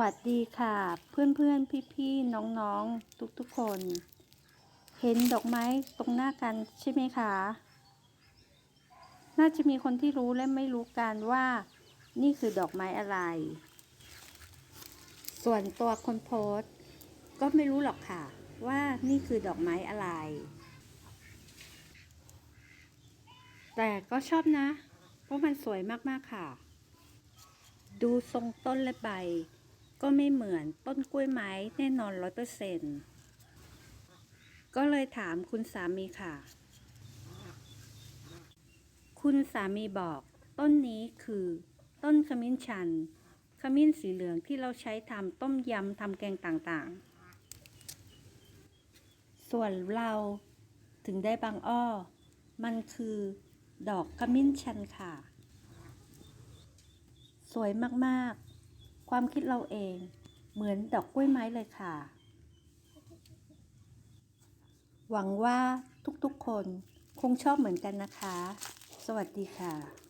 วัสดีค่ะ เพื่อนๆพี่ๆน้องๆทุกๆคน เห็นดอกไม้ตรงหน้ากันใช่ไหมคะ น่าจะมีคนที่รู้และไม่รู้กันว่า นี่คือดอกไม้อะไร ส่วนตัวคนโพสต์ก็ไม่รู้หรอกค่ะ ว่านี่คือดอกไม้อะไร แต่ก็ชอบนะ เพราะมันสวยมากๆค่ะ ดูทรงต้นและใบ ก็ไม่เหมือนต้นกล้วยไม้แน่นอนร้อยเปอร์เซ็นก็เลยถามคุณสามีค่ะ คุณสามีบอก ต้นนี้คือ ต้นขมิ้นชัน ขมิ้นสีเหลืองที่เราใช้ทำต้มยำทำแกงต่างๆ ส่วนเราถึงได้บางอ้อ มันคือ ดอกขมิ้นชันค่ะ สวยมาก ๆ ความคิดเราเองเหมือนดอกกล้วยไม้เลยค่ะ หวังว่าทุกๆคนคงชอบเหมือนกันนะคะ สวัสดีค่ะ